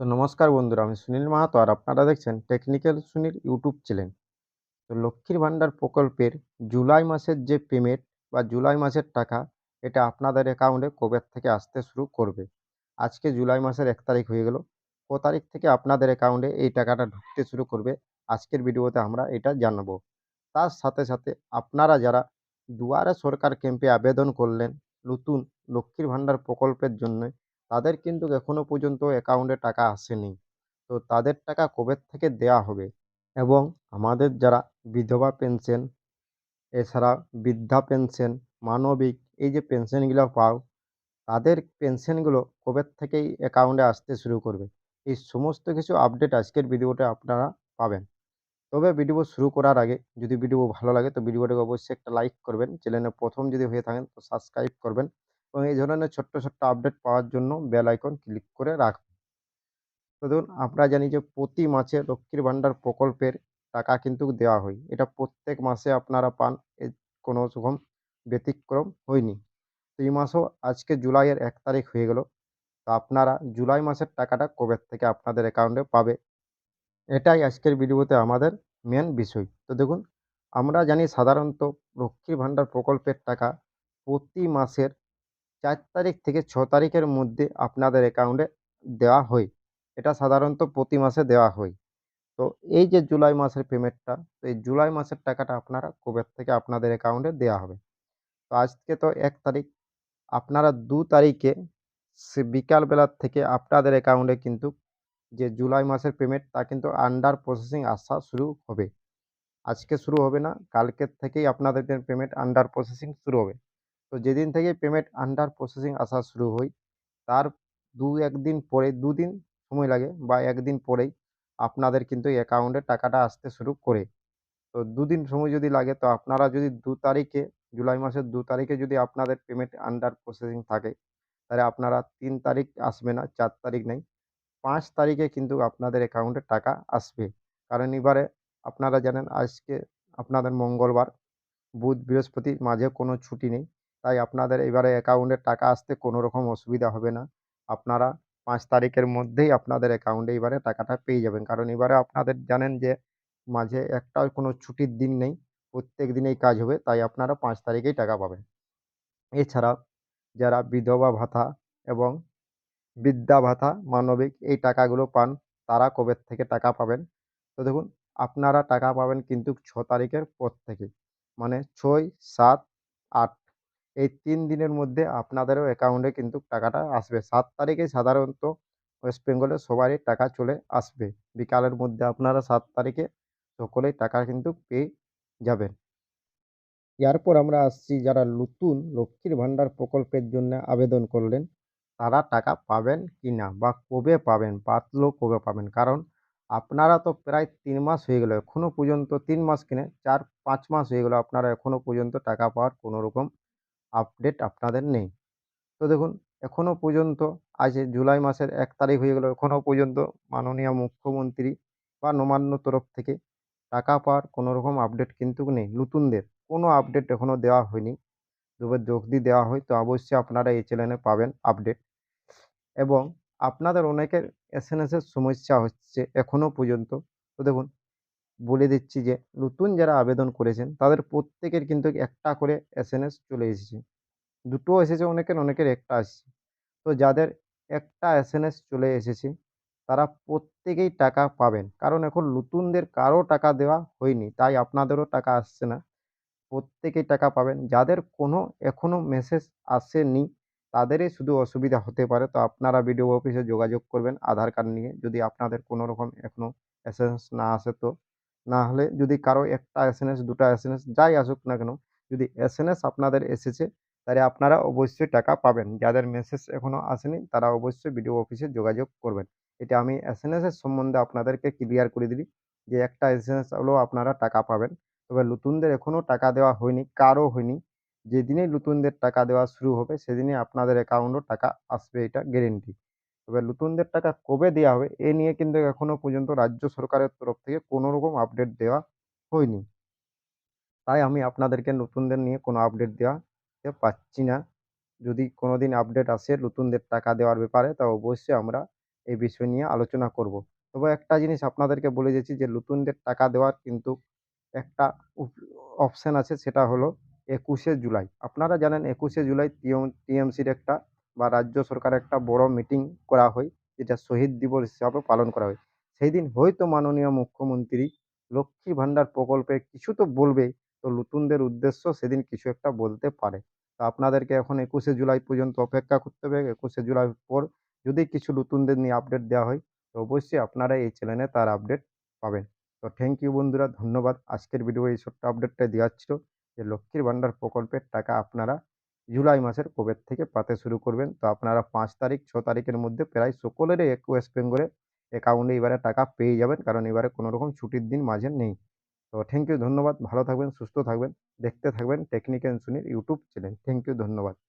তো নমস্কার বন্ধুরা, আমি সুনীল মাহাতো আর আপনারা দেখছেন টেকনিক্যাল সুনীল ইউটিউব চ্যানেল। তো লক্ষ্মীর ভাণ্ডার প্রকল্পের জুলাই মাসের যে পেমেন্ট বা জুলাই মাসের টাকা, এটা আপনাদের অ্যাকাউন্টে কবে থেকে আসতে শুরু করবে? আজকে জুলাই মাসের এক তারিখ হয়ে গেল। ক তারিখ থেকে আপনাদের অ্যাকাউন্টে এই টাকাটা ঢুকতে শুরু করবে? আজকের ভিডিওতে আমরা এটা জানাব। তার সাথে সাথে আপনারা যারা দুয়ারে সরকার ক্যাম্পে আবেদন করলেন, নতুন লক্ষ্মীর ভাণ্ডার প্রকল্পের জন্য তাদের কিন্তু এখনও পর্যন্ত অ্যাকাউন্টে টাকা আসেনি। তো তাদের টাকা কবে থেকে দেয়া হবে? এবং আমাদের যারা বিধবা পেনশন এছাড়া বৃদ্ধা পেনশন মানবিক এই যে পেনশনগুলো পাও, তাদের পেনশনগুলো কবে থেকেই অ্যাকাউন্টে আসতে শুরু করবে? এই সমস্ত কিছু আপডেট আজকের ভিডিওতে আপনারা পাবেন। তবে ভিডিও শুরু করার আগে যদি ভিডিও ভালো লাগে তো ভিডিওটাকে অবশ্যই একটা লাইক করবেন। চ্যানেলে প্রথম যদি হয়ে থাকেন তো সাবস্ক্রাইব করবেন। এবং এই ধরনের ছোট্ট ছোট্ট আপডেট পাওয়ার জন্য বেল আইকন ক্লিক করে রাখুন। তো দেখুন আমরা জানি যে প্রতি মাসে লক্ষ্মীর ভাণ্ডার প্রকল্পের টাকা কিন্তু দেওয়া হয়। এটা প্রত্যেক মাসে আপনারা পান এর কোনো রকম ব্যতিক্রম হয়নি। তো এই মাসও আজকে জুলাইয়ের এক তারিখ হয়ে গেল। তো আপনারা জুলাই মাসের টাকাটা কবে থেকে আপনাদের অ্যাকাউন্টে পাবে? এটাই আজকের ভিডিওতে আমাদের মেন বিষয়। তো দেখুন, আমরা জানি সাধারণত লক্ষ্মীর ভাণ্ডার প্রকল্পের টাকা প্রতি মাসের চার তারিখ থেকে ছ তারিখের মধ্যে আপনাদের অ্যাকাউন্টে দেওয়া হয়। এটা সাধারণত প্রতি মাসে দেওয়া হয়। তো এই যে জুলাই মাসের পেমেন্টটা তো এই জুলাই মাসের টাকাটা আপনারা কবে থেকে আপনাদের অ্যাকাউন্টে দেওয়া হবে? তো আজকে তো এক তারিখ, আপনারা দু তারিখে সে বিকালবেলার থেকে আপনাদের অ্যাকাউন্টে কিন্তু যে জুলাই মাসের পেমেন্ট তা কিন্তু আন্ডার প্রসেসিং আসা শুরু হবে। আজকে শুরু হবে না, কালকের থেকেই আপনাদের পেমেন্ট আন্ডার প্রসেসিং শুরু হবে। তো যেদিন থেকে পেমেন্ট আন্ডার প্রসেসিং আসা শুরু হয়, তার দু একদিন পরে দুদিন সময় লাগে বা একদিন পরেই আপনাদের কিন্তু অ্যাকাউন্টে টাকাটা আসতে শুরু করে। তো দুদিন সময় যদি লাগে, তো আপনারা যদি দু তারিখে, জুলাই মাসের দু তারিখে যদি আপনাদের পেমেন্ট আন্ডার প্রসেসিং থাকে, তাহলে আপনারা তিন তারিখ আসবে না, চার তারিখ নেই, পাঁচ তারিখে কিন্তু আপনাদের অ্যাকাউন্টে টাকা আসবে। কারণ এবারে আপনারা জানেন, আজকে আপনাদের মঙ্গলবার, বুধ বৃহস্পতি মাঝে কোনো ছুটি নেই। তাই আপনাদের এবারে অ্যাকাউন্টে টাকা আসতে কোনো রকম অসুবিধা হবে না। আপনারা পাঁচ তারিখের মধ্যেই আপনাদের অ্যাকাউন্টে এবারে টাকাটা পেয়ে যাবেন। কারণ এবারে আপনাদের জানেন যে মাঝে একটাও কোনো ছুটির দিন নেই, প্রত্যেক দিনেই কাজ হবে, তাই আপনারা পাঁচ তারিখেই টাকা পাবেন। এছাড়া যারা বিধবা ভাতা এবং বৃদ্ধা ভাতা, মানবিক এই টাকাগুলো পান, তারা কবে থেকে টাকা পাবেন? তো দেখুন, আপনারা টাকা পাবেন কিন্তু ছ তারিখের পর থেকে। মানে ছয়, সাত, আট এই তিন দিনের মধ্যে আপনাদেরও অ্যাকাউন্টে কিন্তু টাকাটা আসবে। সাত তারিখে সাধারণত ওয়েস্ট বেঙ্গলে সবারই টাকা চলে আসবে। বিকালের মধ্যে আপনারা সাত তারিখে সকলেই টাকা কিন্তু পেয়ে যাবেন। এরপর আমরা আসছি যারা নতুন লক্ষ্মীর ভাণ্ডার প্রকল্পের জন্য আবেদন করলেন, তারা টাকা পাবেন কি না বা কবে পাবেন পাতলেও কবে পাবেন? কারণ আপনারা তো প্রায় তিন মাস হয়ে গেল এখনও পর্যন্ত তিন মাস কিনে চার, পাঁচ মাস হয়ে গেল, আপনারা এখনও পর্যন্ত টাকা পাওয়ার কোনো রকম আপডেট আপনাদের নেই। তো দেখুন এখনও পর্যন্ত, আজ জুলাই মাসের এক তারিখ হয়ে গেল এখনও পর্যন্ত মাননীয় মুখ্যমন্ত্রী বা নমান্য তরফ থেকে টাকা পাওয়ার কোনো রকম আপডেট কিন্তু নেই। নতুনদের কোনো আপডেট এখনও দেওয়া হয়নি। তবে যদি দেওয়া হয়, তো অবশ্যই আপনারা এই চ্যানেলে পাবেন আপডেট। এবং আপনাদের অনেকের এসএনএসের সমস্যা হচ্ছে এখনও পর্যন্ত। তো দেখুন বলে দিচ্ছি যে, নতুন যারা আবেদন করেছেন, তাদের প্রত্যেকের কিন্তু একটা করে এসএনএস চলে এসেছে। দুটো এসেছে অনেকের অনেকের একটা আসছে। তো যাদের একটা এসএনএস চলে এসেছে, তারা প্রত্যেকেই টাকা পাবেন। কারণ এখন নতুনদের কারও টাকা দেওয়া হয়নি, তাই আপনাদেরও টাকা আসছে না। প্রত্যেকেই টাকা পাবেন। যাদের কোনো এখনও মেসেজ আসেনি, তাদেরই শুধু অসুবিধা হতে পারে। তো আপনারা বিডিও অফিসে যোগাযোগ করবেন, আধার কার্ড নিয়ে। যদি আপনাদের কোনো রকম এখনও এসএমএস না আসে তো না হলে যদি কারও একটা এসএমএস দুটো এসএমএস যাই আসুক না কেন, যদি এসএমএস আপনাদের এসেছে, তাহলে আপনারা অবশ্যই টাকা পাবেন। যাদের মেসেজ এখনও আসেনি, তারা অবশ্যই বিডিও অফিসে যোগাযোগ করবেন। এটা আমি এসএমএসের সম্বন্ধে আপনাদেরকে ক্লিয়ার করে দিই যে একটা এসএমএস হলেও আপনারা টাকা পাবেন। তবে নতুনদের এখনও টাকা দেওয়া হয়নি, কারও হয়নি। যেদিনেই নতুনদের টাকা দেওয়া শুরু হবে, সেদিনই আপনাদের অ্যাকাউন্টও টাকা আসবে, এটা গ্যারেন্টি তবে নতুনদের টাকা কবে দেওয়া হবে, এ নিয়ে কিন্তু এখনও পর্যন্ত রাজ্য সরকারের তরফ থেকে কোনো রকম আপডেট দেওয়া হয়নি। তাই আমি আপনাদেরকে নতুনদের নিয়ে কোনো আপডেট দেওয়াতে পাচ্ছি না। যদি কোনো দিন আপডেট আসে নতুনদের টাকা দেওয়ার ব্যাপারে, তা অবশ্যই আমরা এই বিষয় নিয়ে আলোচনা করব। তবে একটা জিনিস আপনাদেরকে বলে দিচ্ছি যে, নতুনদের টাকা দেওয়ার কিন্তু একটা অপশান আছে, সেটা হলো একুশে জুলাই। আপনারা জানেন একুশে জুলাই টিএমসির একটা বা রাজ্য সরকার একটা বড় মিটিং করা হয়, যেটা শহীদ দিবস হিসাবে পালন করা হয়। সেই দিন হয়তো মাননীয় মুখ্যমন্ত্রী লক্ষ্মী ভাণ্ডার প্রকল্পে কিছু তো বলবে, তো নতুনদের উদ্দেশ্য সেদিন কিছু একটা বলতে পারে। তো আপনাদেরকে এখন একুশে জুলাই পর্যন্ত অপেক্ষা করতে হবে। একুশে জুলাই পর যদি কিছু নতুনদের নিয়ে আপডেট দেওয়া হয়, তো অবশ্যই আপনারা এই চ্যানেলে তার আপডেট পাবেন। তো থ্যাংক ইউ বন্ধুরা, ধন্যবাদ। আজকের ভিডিও এই ছোট্ট আপডেটটা দেওয়া ছিল, যে লক্ষ্মীর ভাণ্ডার প্রকল্পের টাকা আপনারা জুলাই মাসের কবের থেকে পাতে শুরু করবেন? তো আপনারা পাঁচ তারিখ, ছ তারিখের মধ্যে প্রায় সকলেরই ওয়েস্ট বেঙ্গলে অ্যাকাউন্টে এবারে টাকা পেয়ে যাবেন। কারণ এবারে কোনো রকম ছুটির দিন মাঝে নেই। তো থ্যাংক ইউ ধন্যবাদ। ভালো থাকবেন, সুস্থ থাকবেন। দেখতে থাকবেন technical Sunir YouTube channel. Thank you ধন্যবাদ।